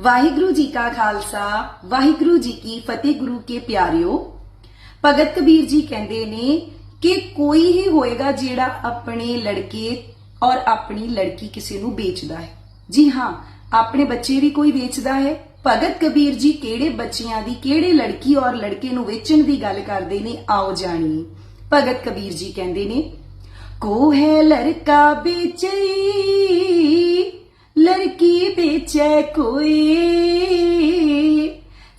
ਵਾਹਿਗੁਰੂ ਜੀ ਕਾ ਖਾਲਸਾ, ਵਾਹਿਗੁਰੂ ਜੀ ਕੀ ਫਤਿਹ ਗੁਰੂ ਕੇ ਪਿਆਰਿਓ। ਭਗਤ ਕਬੀਰ ਜੀ ਕਹਿੰਦੇ ਨੇ ਕਿ ਕੋਈ ਹੀ ਹੋਏਗਾ ਜਿਹੜਾ ਆਪਣੇ ਲੜਕੇ ਔਰ ਆਪਣੀ ਲੜਕੀ ਕਿਸੇ ਨੂੰ ਵੇਚਦਾ ਹੈ। ਜੀ ਹਾਂ, ਆਪਣੇ ਬੱਚੇ ਵੀ ਕੋਈ ਵੇਚਦਾ ਹੈ। ਭਗਤ ਕਬੀਰ ਜੀ ਕਿਹੜੇ ਬੱਚਿਆਂ ਦੀ, ਕਿਹੜੇ ਲੜਕੀ ਔਰ ਲੜਕੇ ਨੂੰ ਵੇਚਣ ਦੀ ਗੱਲ ਕਰਦੇ ਨੇ, ਆਓ ਜਾਣੀ ਭਗਤ ਕਬੀਰ ਜੀ ਕਹਿੰਦੇ ਨੇ, ਕੋ ਹੈ ਲੜਕਾ ਵੇਚਈ ਲੜਕੀ ਵੇਚੈ ਕੋਈ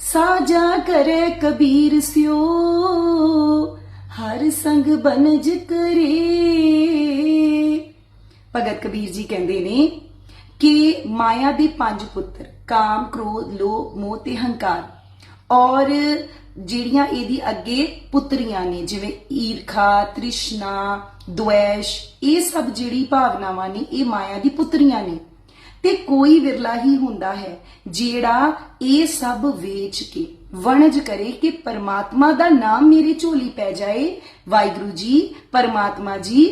ਸਾਜਾ ਕਰੇ ਕਬੀਰ ਸਿਓ। ਹਰ ਸੰਗ ਬਨਜ ਕਰੇ ਭਗਤ ਕਬੀਰ ਜੀ ਕਹਿੰਦੇ ਨੇ ਕਿ ਮਾਇਆ ਦੇ ਪੰਜ ਪੁੱਤਰ, ਕਾਮ, ਕ੍ਰੋਧ, ਲੋਭ, ਮੋਹ ਤੇ ਹੰਕਾਰ, ਔਰ ਜਿਹੜੀਆਂ ਇਹਦੀ ਅੱਗੇ ਪੁੱਤਰੀਆਂ ਨੇ, ਜਿਵੇਂ ਈਰਖਾ, ਤ੍ਰਿਸ਼ਨਾ, ਦੁਐਸ਼, ਇਹ ਸਭ ਜਿਹੜੀ ਭਾਵਨਾਵਾਂ ਨੇ, ਇਹ ਮਾਇਆ ਦੀ ਪੁੱਤਰੀਆਂ ਨੇ। ਤੇ ਕੋਈ ਵਿਰਲਾ ਹੀ ਹੁੰਦਾ ਹੈ, ਜਿਹੜਾ ਇਹ ਸਭ ਵੇਚ ਕੇ ਵਣਜ ਕਰੇ ਕਿ ਪਰਮਾਤਮਾ ਦਾ ਨਾਮ ਮੇਰੀ ਝੋਲੀ ਪੈ ਜਾਏ। ਵਾਹਿਗੁਰੂ ਜੀ, ਪਰਮਾਤਮਾ ਜੀ,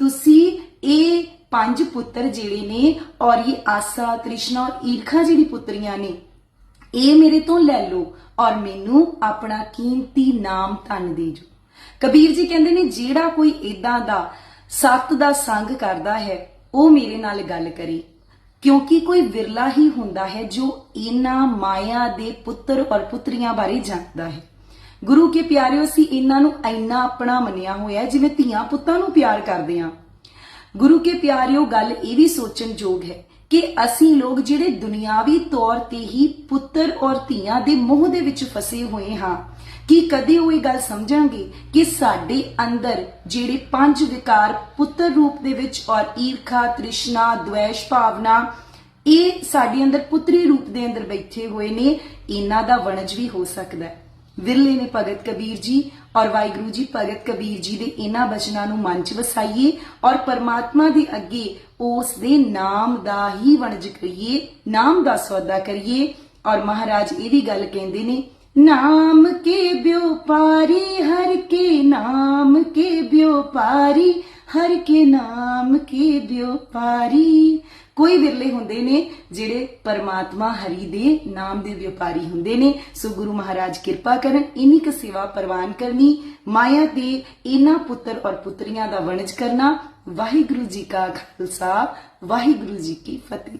ਤੁਸੀਂ ਇਹ ਪੰਜ ਪੁੱਤਰ ਜਿਹੜੇ ਨੇ ਔਰ ਇਹ ਆਸਾ, ਤ੍ਰਿਸ਼ਨਾ ਔਰ ਈਰਖਾ ਜਿਹੜੀ ਪੁੱਤਰੀਆਂ ਨੇ, ਇਹ ਮੇਰੇ ਤੋਂ ਲੈ ਲਓ ਔਰ ਮੈਨੂੰ ਆਪਣਾ ਕੀਮਤੀ ਨਾਮ ਧਨ ਦੇ ਜੋ ਕਬੀਰ ਜੀ ਕਹਿੰਦੇ ਨੇ, ਜਿਹੜਾ ਕੋਈ ਇਦਾਂ ਦਾ ਸੱਤ ਦਾ ਸੰਗ ਕਰਦਾ ਹੈ, ਉਹ ਮੇਰੇ ਨਾਲ ਗੱਲ ਕਰੇ। ਕਿਉਂਕਿ ਕੋਈ ਵਿਰਲਾ ਹੀ ਹੁੰਦਾ ਹੈ ਜੋ ਇਹਨਾਂ ਮਾਇਆ ਦੇ ਪੁੱਤਰ ਔਰ ਪੁੱਤਰੀਆਂ ਬਾਰੇ ਜਾਣਦਾ ਹੈ। ਗੁਰੂ ਕੇ ਪਿਆਰਿਓ ਸੀ ਇਹਨਾਂ ਨੂੰ ਇੰਨਾ ਆਪਣਾ ਮੰਨਿਆ ਹੋਇਆ ਜਿਵੇਂ ਧੀਆਂ ਪੁੱਤਾਂ ਨੂੰ ਪਿਆਰ ਕਰਦੇ ਆ ਗੁਰੂ ਕੇ ਪਿਆਰਿਓ, ਗੱਲ ਇਹ ਵੀ ਸੋਚਣਯੋਗ ਹੈ ਕਿ ਅਸੀਂ ਲੋਕ ਜਿਹੜੇ ਦੁਨਿਆਵੀ ਤੌਰ ਤੇ ਹੀ ਪੁੱਤਰ ਔਰ ਧੀਆਂ ਦੇ ਮੋਹ ਦੇ ਵਿੱਚ ਫਸੇ ਹੋਏ ਹਾਂ, ਕਿ ਕਦੇ ਉਹ ਇਹ ਗੱਲ ਸਮਝਾਂਗੇ ਕਿ ਸਾਡੇ ਅੰਦਰ ਜਿਹੜੇ ਪੰਜ ਵਿਕਾਰ ਪੁੱਤਰ ਰੂਪ ਦੇ ਵਿੱਚ ਔਰ ਈਰਖਾ, ਤ੍ਰਿਸ਼ਨਾ ਦੁਐਸ਼ ਭਾਵਨਾ, ਇਹ ਸਾਡੇ ਅੰਦਰ ਪੁੱਤਰੀ ਰੂਪ ਦੇ ਅੰਦਰ ਬੈਠੇ ਹੋਏ ਨੇ, ਇਹਨਾਂ ਦਾ ਵਣਜ ਵੀ ਹੋ ਸਕਦਾ ਹੈ। ਵਿਰਲੇ ਨੇ ਭਗਤ ਕਬੀਰ ਜੀ ਔਰ ਵਾਹਿਗੁਰੂ ਜੀ, ਭਗਤ ਕਬੀਰ ਜੀ ਦੇ ਇਹਨਾਂ ਬਚਨਾਂ ਨੂੰ ਮਨ 'ਚ ਵਸਾਈਏ ਔਰ ਪਰਮਾਤਮਾ ਦੇ ਅੱਗੇ ਉਸ ਦੇ ਨਾਮ ਦਾ ਹੀ ਵਣਜ ਕਰੀਏ, ਨਾਮ ਦਾ ਸੌਦਾ ਕਰੀਏ। ਔਰ ਮਹਾਰਾਜ ਇਹ ਵੀ ਗੱਲ ਕਹਿੰਦੇ ਨੇ, ਨਾਮ ਕੇ ਬਿਉ ਪਾਰੀ ਹਰ ਕੇ ਨਾਮ ਕੇ ਵਿਉਪਾਰੀ ਹਰ ਕੇ ਨਾਮ ਕੇ ਵਿਉਪਾਰੀ ਕੋਈ ਵਿਰਲੇ ਹੁੰਦੇ ਨੇ ਜਿਹੜੇ ਪਰਮਾਤਮਾ ਹਰੀ ਦੇ ਨਾਮ ਦੇ ਵਪਾਰੀ ਹੁੰਦੇ ਨੇ। ਸੋ ਗੁਰੂ ਮਹਾਰਾਜ ਕਿਰਪਾ ਕਰਨ, ਇਨੀ ਕ ਸੇਵਾ ਪ੍ਰਵਾਨ ਕਰਨੀ, ਮਾਇਆ ਦੇ ਇਹਨਾਂ ਪੁੱਤਰ ਔਰ ਪੁੱਤਰੀਆਂ ਦਾ ਵਣਜ ਕਰਨਾ। ਵਾਹਿਗੁਰੂ ਜੀ ਕਾ ਖਾਲਸਾ, ਵਾਹਿਗੁਰੂ ਜੀ ਕੀ ਫਤਿਹ।